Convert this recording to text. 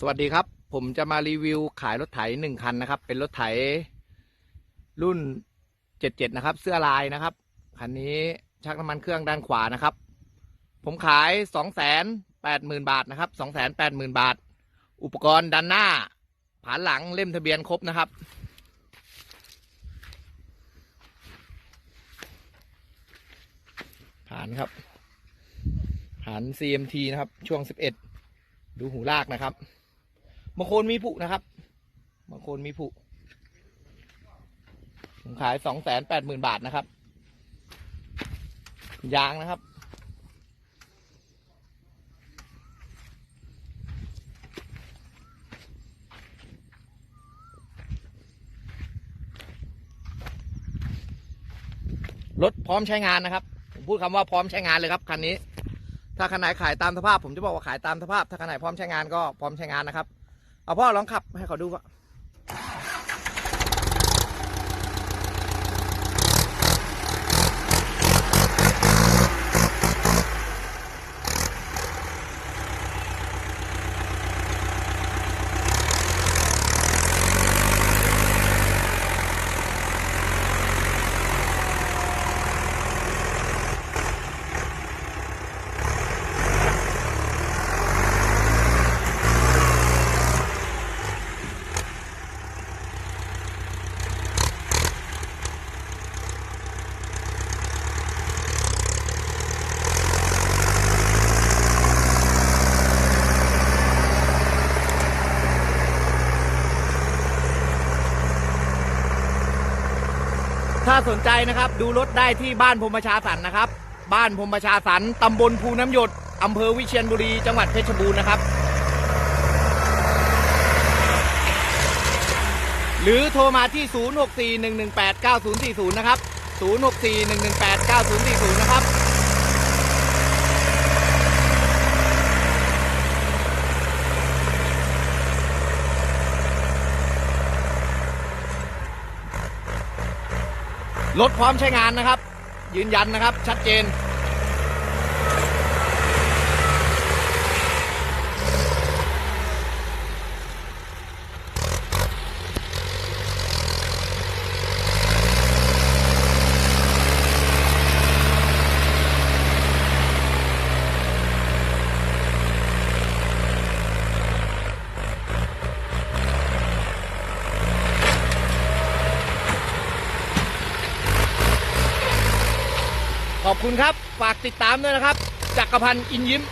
สวัสดีครับ ผมจะมารีวิวขายรถไถหนึ่งคันนะครับ เป็นรถไถรุ่นเจ็ดเจ็ดนะครับ เสื้อลายนะครับ คันนี้ชักน้ำมันเครื่องด้านขวานะครับ ผมขายสองแสนแปดหมื่นบาทนะครับสองแสนแปดหมื่นบาท อุปกรณ์ด้านหน้า ผานหลังเล่มทะเบียนครบนะครับ ผานครับ ผาน CMT นะครับ ช่วง11ดูหูลากนะครับ บางคนมีผุนะครับบางคนมีผุผมขายสองแสนแปดหมื่นบาทนะครับ ยางนะครับ รถพร้อมใช้งานนะครับ ผมพูดคำว่าพร้อมใช้งานเลยครับคันนี้ ถ้าคันไหนขายตามสภาพ ผมจะบอกว่าขายตามสภาพ ถ้าคันไหนพร้อมใช้งานก็พร้อมใช้งานนะครับ เอาพ่อลองขับให้เขาดูว่า ถ้าสนใจนะครับดูรถได้ที่บ้านพรมประชาสันนะครับ บ้านพรมประชาสันตำบลภูน้ำหยดอำเภอวิเชียรบุรี จังหวัดเพชรบูรณ์นะครับ หรือโทรมาที่ 0641189040 นะครับ 0641189040 นะครับ รถพร้อมใช้งานนะครับ ยืนยันนะครับ ชัดเจน ขอบคุณครับ ฝากติดตามด้วยนะครับ จักรพันธ์อินยิ้ม